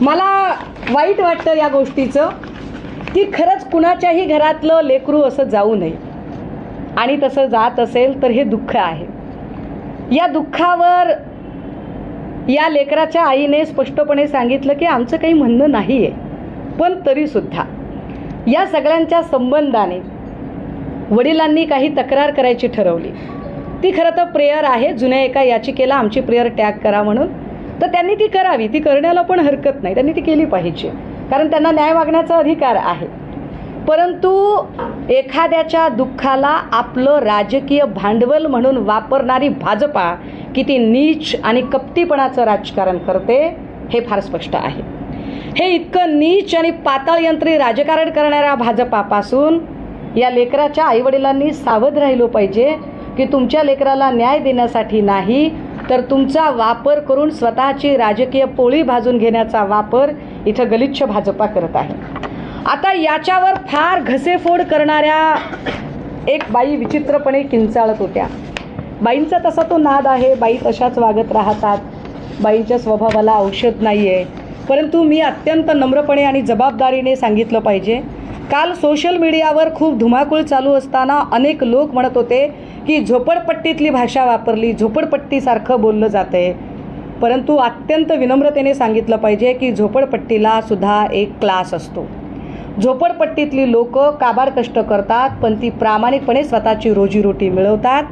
मला वाईट वाटतं या गोष्टीचं की खरंच कुणाच्याही घरातलं लेकरू असं जाऊ नये. आणि तसं जात असेल तर हे दुःख आहे. या दुःखावर या लेकराच्या आईने स्पष्टपणे सांगितलं की आमचं काही म्हणणं नाही आहे पण तरीसुद्धा. या सगळ्यांच्या संबंधाने वडिलांनी काही तक्रार करायची ठरवली. ती खरं तर प्रेयर आहे जुन्या एका याचिकेला आमची प्रेयर टॅग करा म्हणून. तर त्यांनी ती करावी. ती करण्याला पण हरकत नाही. त्यांनी ती केली पाहिजे. कारण त्यांना न्याय मागण्याचा अधिकार आहे. परंतु एखाद्याच्या दुःखाला आपलं राजकीय भांडवल म्हणून वापरणारी भाजपा किती नीच आणि कपटीपणाचं राजकारण करते हे फार स्पष्ट आहे. हे इतकं नीच आणि पाताळयंत्री राजकारण करणाऱ्या भाजपापासून या लेकराच्या आईवडिलांनी सावध राहिलो पाहिजे की तुमच्या लेकराला न्याय देण्यासाठी नाही तर तुमचा वापर करून स्वतःची राजकीय पोळी भाजून घेण्याचा वापर इथं गलिच्छ भाजपा करत आहे. आता याच्यावर फार घसेफोड करणाऱ्या एक बाई विचित्रपणे किंचाळत होत्या. बाईंचा तसा तो नाद आहे बाई तशाच वागत राहतात. बाईंच्या स्वभावाला औषध नाही आहे परंतु मी अत्यंत नम्रपणे आणि जबाबदारीने सांगितलं पाहिजे काल सोशल मीडियावर खूप धुमाकूळ चालू असताना अनेक लोक म्हणत होते की झोपडपट्टीतली भाषा वापरली झोपडपट्टीसारखं बोललं जातंय. परंतु अत्यंत विनम्रतेने सांगितलं पाहिजे की झोपडपट्टीला सुद्धा एक क्लास असतो. झोपडपट्टीतली लोक काबाड कष्ट करतात पण ती प्रामाणिकपणे स्वतःची रोजीरोटी मिळवतात.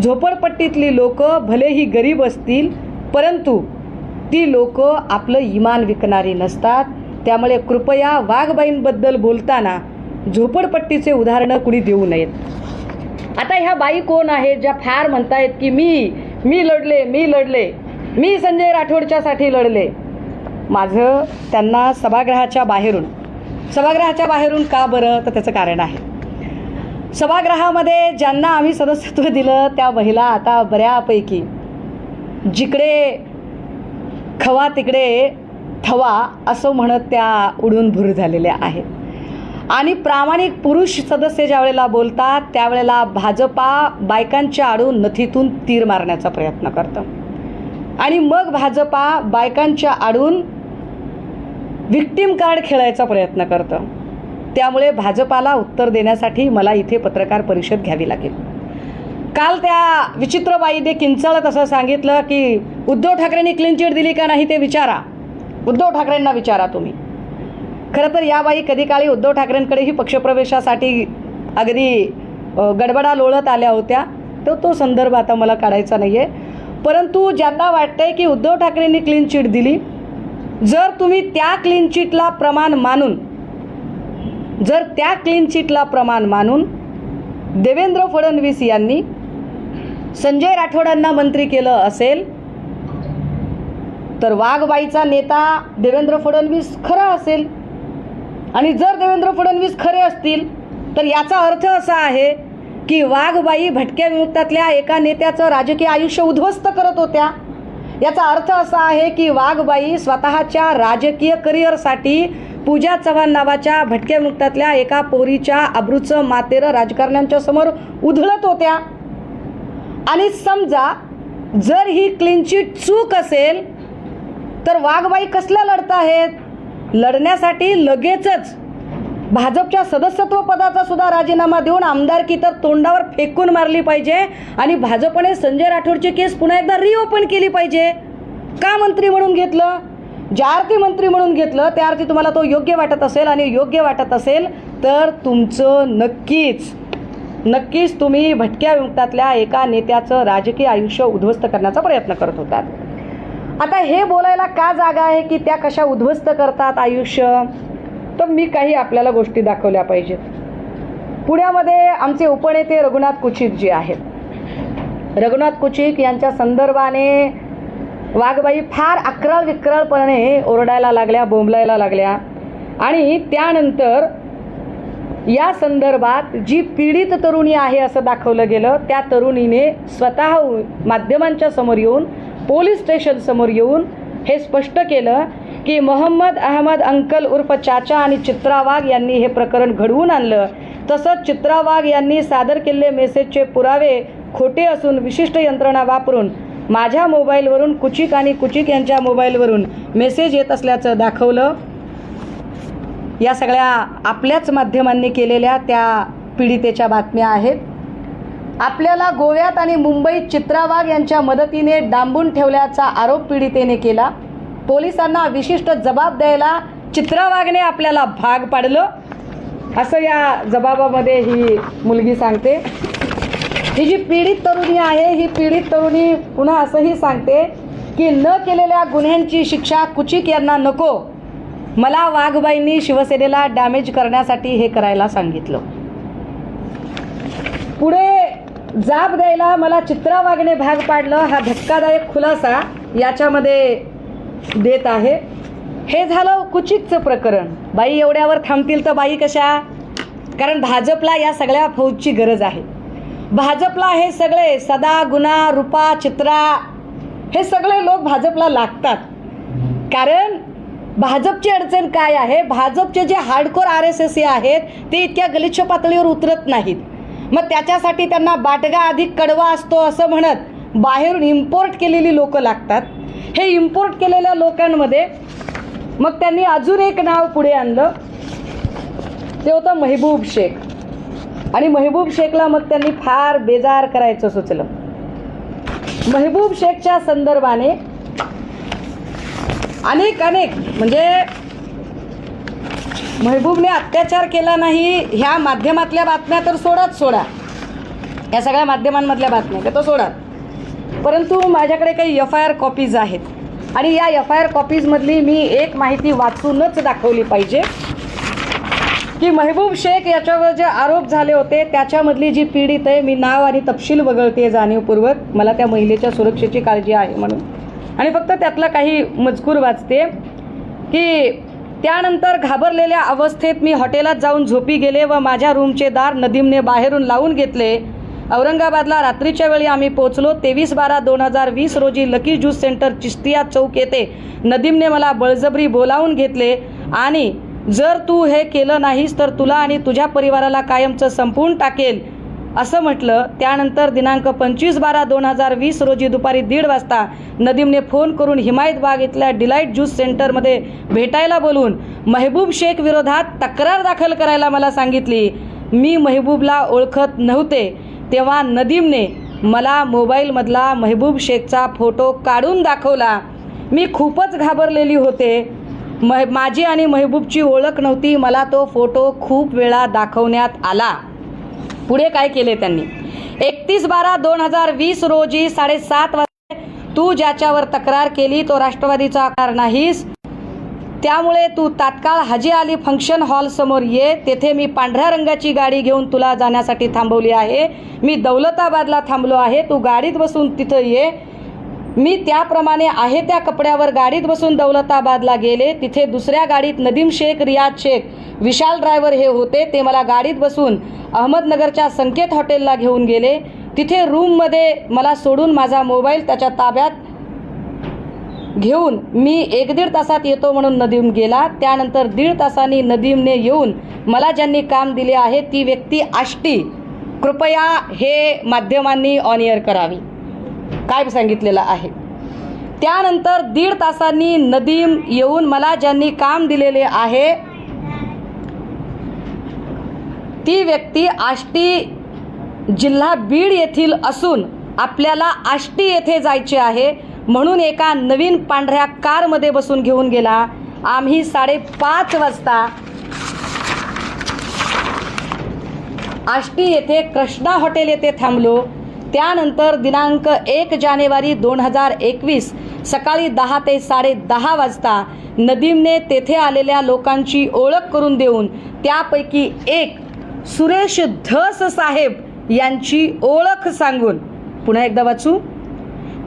झोपडपट्टीतली लोक भलेही गरीब असतील परंतु ती लोक आपलं इमान विकणारी नसतात. त्यामुळे कृपया वाघबाईंबद्दल बोलताना झोपडपट्टीचे उदाहरणं कुणी देऊ नयेत. आता ह्या बाई कोण आहेत ज्या फार म्हणतायत की मी मी लढले मी लढले मी संजय राठोडच्यासाठी लढले. माझं त्यांना सभागृहाच्या बाहेरून सभागृहाच्या बाहेरून का बरं? तर त्याचं कारण आहे. सभागृहामध्ये ज्यांना आम्ही सदस्यत्व दिलं त्या महिला आता बऱ्यापैकी जिकडे खवा तिकडे अथवा असं म्हणत त्या उडून भूर झालेल्या आहेत. आणि प्रामाणिक पुरुष सदस्य ज्या वेळेला बोलतात त्यावेळेला भाजपा बायकांच्या आडून नथीतून तीर मारण्याचा प्रयत्न करतं. आणि मग भाजपा बायकांच्या आडून विक्टीम कार्ड खेळायचा प्रयत्न करतं. त्यामुळे भाजपाला उत्तर देण्यासाठी मला इथे पत्रकार परिषद घ्यावी लागेल. काल त्या विचित्रबाईने किंचाळत असं सांगितलं की उद्धव ठाकरेंनी क्लीन चिट दिली का नाही ते विचारा. उद्धव ठाकरेंना विचारा तुम्ही. खरं तर या बाई कधी काळी उद्धव ठाकरेंकडेही पक्षप्रवेशासाठी अगदी गडबडा लोळत आल्या होत्या. तर तो संदर्भ आता मला काढायचा नाही आहे परंतु ज्यांना वाटतंय की उद्धव ठाकरेंनी क्लीन चिट दिली जर तुम्ही त्या क्लीन चिटला प्रमाण मानून जर त्या क्लीन चिटला प्रमाण मानून देवेंद्र फडणवीस यांनी संजय राठोडांना मंत्री केलं असेल तर वाघबाईचा नेता देवेंद्र फडणवीस खरा असेल. आणि जर देवेंद्र फडणवीस खरे असतील तर याचा अर्थ असा आहे की वाघबाई भटक्या विमुक्तातल्या एका नेत्याचं राजकीय आयुष्य उद्ध्वस्त करत होत्या. याचा अर्थ असा आहे की वाघबाई स्वतःच्या राजकीय करिअरसाठी पूजा चव्हाण नावाच्या भटक्या विमुक्तातल्या एका पोरीच्या अब्रूचं मातेरं राजकारण्यांच्या समोर उधळत होत्या. आणि समजा जर ही क्लीनचिट चूक असेल तर वाघबाई कसल्या लढत आहेत? लढण्यासाठी लगेचच भाजपच्या सदस्यत्व पदाचा सुद्धा राजीनामा देऊन आमदारकी तर तोंडावर फेकून मारली पाहिजे आणि भाजपने संजय राठोडची केस पुन्हा एकदा रिओपन केली पाहिजे. का मंत्री म्हणून घेतलं? ज्या अर्थी मंत्री म्हणून घेतलं त्या अर्थी तुम्हाला तो योग्य वाटत असेल आणि योग्य वाटत असेल तर तुमचं नक्कीच नक्कीच तुम्ही भटक्या विमुक्तातल्या एका नेत्याचं राजकीय आयुष्य उद्ध्वस्त करण्याचा प्रयत्न करत होतात. आता हे बोलायला का जागा आहे की त्या कशा उद्ध्वस्त करतात आयुष्य? तर मी काही आपल्याला गोष्टी दाखवल्या पाहिजेत. पुण्यामध्ये आमचे उपनेते रघुनाथ कुचित जे आहेत. रघुनाथ कुचिक यांच्या संदर्भाने वाघबाई फार अक्रळ विक्रळपणे ओरडायला लागल्या बोंबलायला लागल्या. आणि त्यानंतर या संदर्भात जी पीडित तरुणी आहे असं दाखवलं गेलं त्या तरुणीने स्वतः माध्यमांच्या समोर येऊन पोलीस स्टेशन समोर येऊन हे स्पष्ट केलं की मोहम्मद अहमद अंकल उर्फ चाचा आणि चित्रा वाघ यांनी हे प्रकरण घडवून आणलं. तसंच चित्रा वाघ यांनी सादर केलेले मेसेजचे पुरावे खोटे असून विशिष्ट यंत्रणा वापरून माझ्या मोबाईलवरून कुचिक आणि कुचिक यांच्या मोबाईलवरून मेसेज येत असल्याचं दाखवलं. या सगळ्या आपल्याच माध्यमांनी केलेल्या त्या पीडितेच्या बातम्या आहेत. आपल्याला गोव्यात आणि मुंबईत चित्रा वाघ यांच्या मदतीने डांबून ठेवल्याचा आरोप पीडितेने केला. पोलिसांना विशिष्ट जबाब द्यायला चित्रा वाघने आपल्याला भाग पाडलं. असं या जबाबामध्ये ही मुलगी सांगते. ही जी पीडित तरुणी आहे ही पीडित तरुणी पुन्हा असंही सांगते की न केलेल्या गुन्ह्यांची शिक्षा कुचिक यांना नको. मला वाघबाईंनी शिवसेनेला डॅमेज करण्यासाठी हे करायला सांगितलं. पुढे जाब द्यायला मला चित्रा वागणे भाग पाडलं हा धक्कादायक खुलासा याच्यामध्ये देत आहे. हे झालं कुचितचं प्रकरण. बाई एवढ्यावर थांबतील तर बाई कशा? कारण भाजपला या सगळ्या फौजची गरज आहे. भाजपला हे सगळे सदा गुना रुपा चित्रा हे सगळे लोक भाजपला लागतात. कारण भाजपची अडचण काय आहे? भाजपचे जे हार्डकोर आर एस एस आहेत ते इतक्या गलिच्छ पातळीवर उतरत नाहीत. मग त्याच्यासाठी त्यांना बाटगा अधिक कडवा असतो असं म्हणत बाहेरून इम्पोर्ट केलेली लोकं लागतात. हे इम्पोर्ट केलेल्या लोकांमध्ये मग त्यांनी अजून एक नाव पुढे आणलं. ते होतं महबूब शेख. आणि महबूब शेखला मग त्यांनी फार बेजार करायचं सुचलं. महबूब शेखच्या संदर्भाने अनेक अनेक म्हणजे महबूबने अत्याचार केला नाही ह्या माध्यमातल्या बातम्या तर सोडाच सोडा. या सगळ्या माध्यमांमधल्या बातम्या त्या तो सोडा. परंतु माझ्याकडे काही एफ आय आर कॉपीज आहेत. आणि या एफ आय आर कॉपीजमधली मी एक माहिती वाचूनच दाखवली पाहिजे. की महबूब शेख याच्यावर जे आरोप झाले होते त्याच्यामधली जी पीडित आहे मी नाव आणि तपशील वगळते जाणीवपूर्वक. मला त्या महिलेच्या सुरक्षेची काळजी आहे म्हणून. आणि फक्त त्यातला काही मजकूर वाचते की त्यानंतर घाबरलेल्या अवस्थेत मी हॉटेलात जाऊन झोपी गेले व माझ्या रूमचे दार नदीमने बाहेरून लावून घेतले. औरंगाबादला रात्रीच्या वेळी आम्ही पोहोचलो. तेवीस बारा दोन हजार वीस रोजी lucky juice centre Chishtiya Chowk येथे नदीमने मला बळजबरी बोलावून घेतले. आणि जर तू हे केलं नाहीस तर तुला आणि तुझ्या परिवाराला कायमचं संपवून टाकेल. असं म्हटलं. त्यानंतर दिनांक पंचवीस बारा दोन हजार वीस रोजी दुपारी दीड वाजता नदीमने फोन करून हिमायत बाग इथल्या डिलाईट ज्यूस सेंटरमध्ये भेटायला बोलून महबूब शेख विरोधात तक्रार दाखल करायला मला सांगितली. मी महबूबला ओळखत नव्हते. तेव्हा नदीमने मला मोबाईलमधला महबूब शेखचा फोटो काढून दाखवला. मी खूपच घाबरलेली होते. मह माझी आणि महबूबची ओळख नव्हती. मला तो फोटो खूप वेळा दाखवण्यात आला. पुढे काय केले त्यांनी? एकतीस बारा दोन हजार वीस रोजी साडेसात वाजता तू ज्याच्यावर तक्रार केली तो राष्ट्रवादीचा आकार नाहीस. त्यामुळे तू तात्काळ हाजी अली फंक्शन हॉल समोर ये. तेथे मी पांढऱ्या रंगाची गाडी घेऊन तुला जाण्यासाठी थांबवली आहे. मी दौलताबादला थांबलो आहे. तू गाडीत बसून तिथं ये. मी त्याप्रमाणे आहे त्या कपड्यावर गाडीत बसून दौलताबादला गेले. तिथे दुसऱ्या गाडीत नदीम शेख रियाज शेख विशाल ड्रायव्हर हे होते. ते मला गाडीत बसून अहमदनगरच्या संकेत हॉटेलला घेऊन गेले. तिथे रूममध्ये मला सोडून माझा मोबाईल त्याच्या ताब्यात घेऊन मी एक दीड तासात येतो म्हणून नदीम गेला. त्यानंतर दीड तासांनी नदीमने येऊन मला ज्यांनी काम दिले आहे ती व्यक्ती आष्टी. कृपया हे माध्यमांनी ऑन एअर करावी. काय सांगितलेलं आहे? त्यानंतर दीड तासांनी नदीम येऊन मला ज्यांनी काम दिलेले आहे ती व्यक्ती आष्टी जिल्हा बीड येथील असून आपल्याला आष्टी येथे जायचे आहे. म्हणून एका नवीन पांढऱ्या कारमध्ये बसून घेऊन गेला. आम्ही साडेपाच वाजता आष्टी येथे कृष्णा हॉटेल येथे थांबलो. त्यानंतर दिनांक एक जानेवारी दोन हजार एकवीस सकाळी दहा ते साडे दहा वाजता नदीमने तेथे आलेल्या लोकांची ओळख करून देऊन त्यापैकी एक सुरेश धस साहेब यांची ओळख सांगून पुन्हा एकदा वाचू.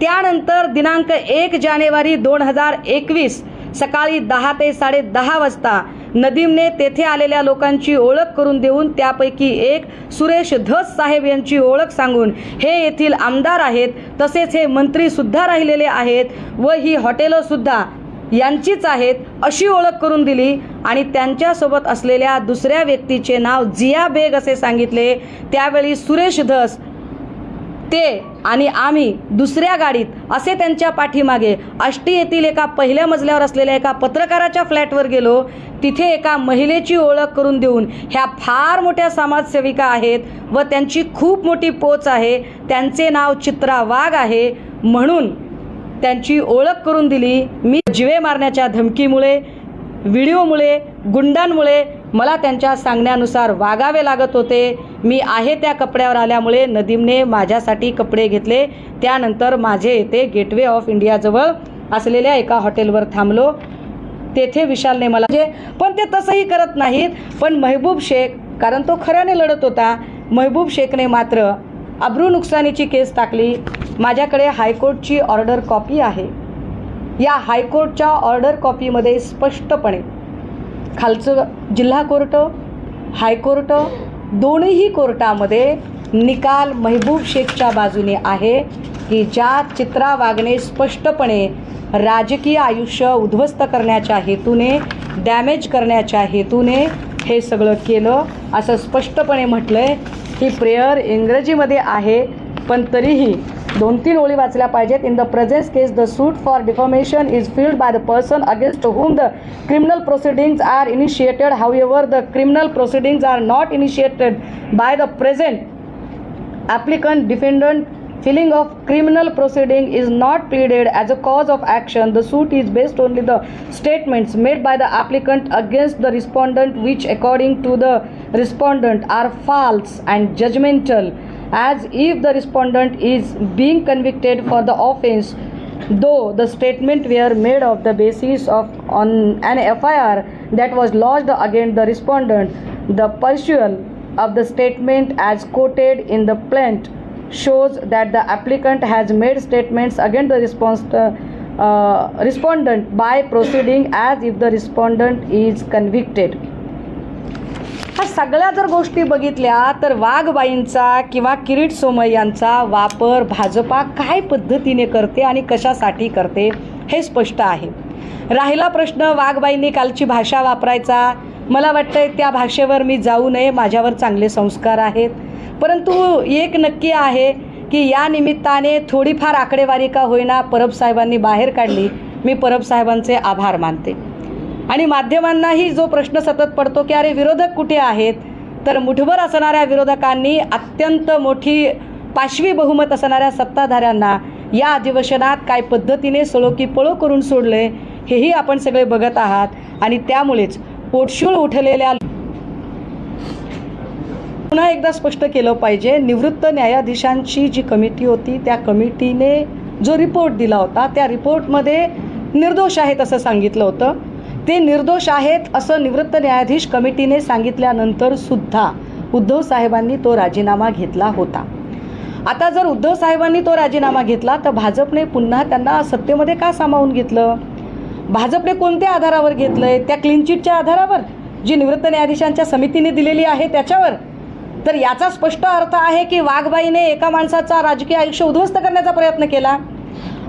त्यानंतर दिनांक एक जानेवारी दोन हजार एकवीस सकाळी दहा ते साडे दहा वाजता नदीमने तेथे आलेल्या लोकांची ओळख करून देऊन त्यापैकी एक सुरेश धस साहेब यांची ओळख सांगून हे येथील आमदार आहेत तसेच हे मंत्री सुद्धा राहिलेले आहेत व ही हॉटेलं सुद्धा यांचीच आहेत अशी ओळख करून दिली आणि त्यांच्यासोबत असलेल्या दुसऱ्या व्यक्तीचे नाव जिया बेग असे सांगितले. त्यावेळी सुरेश धस ते आणि आम्ही दुसऱ्या गाडीत असे त्यांच्या पाठीमागे आष्टी येथील एका पहिल्या मजल्यावर असलेल्या एका पत्रकाराच्या फ्लॅटवर गेलो. तिथे एका महिलेची ओळख करून देऊन ह्या फार मोठ्या समाजसेविका आहेत व त्यांची खूप मोठी पोच आहे. त्यांचे नाव चित्रा वाघ आहे. म्हणून त्यांची ओळख करून दिली. मी जिवे मारण्याच्या धमकीमुळे व्हिडिओमुळे गुंडांमुळे मला त्यांच्या सांगण्यानुसार वागावे लागत होते. मी आहे त्या कपड्यावर आल्यामुळे नदीमने माझ्यासाठी कपडे घेतले. त्यानंतर माझे येथे गेटवे ऑफ इंडियाजवळ असलेल्या एका हॉटेलवर थांबलो. तेथे विशालने मला जे पण ते तसंही करत नाहीत. पण महबूब शेख कारण तो खऱ्याने लढत होता. महबूब शेखने मात्र अब्रू नुकसानीची केस टाकली. माझ्याकडे हायकोर्टची ऑर्डर कॉपी आहे. या हायकोर्टच्या ऑर्डर कॉपीमध्ये स्पष्टपणे खालचं जिल्हा कोर्ट हायकोर्ट दोन्ही कोर्टामध्ये निकाल महबूब शेखच्या बाजूने आहे की ज्या चित्रा वागणे स्पष्टपणे राजकीय आयुष्य उद्ध्वस्त करण्याच्या हेतूने डॅमेज करण्याच्या हेतूने हे सगळं केलं असं स्पष्टपणे म्हटलं आहे ही प्रेयर इंग्रजीमध्ये आहे पण तरीही दोन तीन ओळी वाचल्या पाहिजेत in the present case the suit for defamation is filed by the person against whom the criminal proceedings are initiated however the criminal proceedings are not initiated by the present applicant defendant filing of criminal proceeding is not pleaded as a cause of action the suit is based only the statements made by the applicant against the respondent which according to the respondent are false and judgmental as if the respondent is being convicted for the offense though the statement were made of the basis of on an FIR that was lodged against the respondent. The pursual of the statement as quoted in the plaint shows that the applicant has made statements against the response uh, respondent by proceeding as if the respondent is convicted ह्या सगळ्या जर गोष्टी बघितल्या तर वाघबाईंचा किंवा किरीट सोमय यांचा वापर भाजपा काय पद्धतीने करते आणि कशासाठी करते हे स्पष्ट आहे. राहिला प्रश्न वाघबाईंनी कालची भाषा वापरायचा. मला वाटतंय त्या भाषेवर मी जाऊ नये माझ्यावर चांगले संस्कार आहेत. परंतु एक नक्की आहे की या निमित्ताने थोडीफार आकडेवारी का होईना परब साहेबांनी बाहेर काढली. मी परब साहेबांचे आभार मानते. आणि माध्यमांनाही जो प्रश्न सतत पडतो की अरे विरोधक कुठे आहेत तर मुठभर असणाऱ्या विरोधकांनी अत्यंत मोठी पाशवी बहुमत असणाऱ्या सत्ताधाऱ्यांना या अधिवेशनात काय पद्धतीने सळो की पळो करून सोडले हेही आपण सगळे बघत आहात. आणि त्यामुळेच पोटशूळ उठलेल्या पुन्हा एकदा स्पष्ट केलं पाहिजे निवृत्त न्यायाधीशांची जी कमिटी होती त्या कमिटीने जो रिपोर्ट दिला होता त्या रिपोर्टमध्ये निर्दोष आहेत असं सांगितलं होतं. ते निर्दोष आहेत असं निवृत्त न्यायाधीश कमिटीने सांगितल्यानंतर सुद्धा उद्धव साहेबांनी तो राजीनामा घेतला होता. आता जर उद्धव साहेबांनी तो राजीनामा घेतला तर भाजपने पुन्हा त्यांना सत्तेमध्ये का सामावून घेतलं? भाजपने कोणत्या आधारावर घेतलंय? त्या क्लीन चिटच्या आधारावर? जी निवृत्त न्यायाधीशांच्या समितीने दिलेली आहे त्याच्यावर? तर याचा स्पष्ट अर्थ आहे की वाघबाईने एका माणसाचा राजकीय आयुष्य उद्ध्वस्त करण्याचा प्रयत्न केला.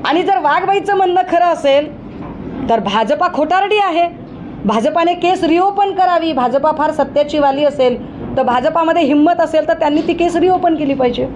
आणि जर वाघबाईचं म्हणणं खरं असेल तर भाजपा खोटारडी आहे. भाजपाने केस रिओपन करावी. भाजपा फार सत्याची वाली असेल तर भाजपामध्ये हिंमत असेल तर त्यांनी ती केस रिओपन केली पाहिजे.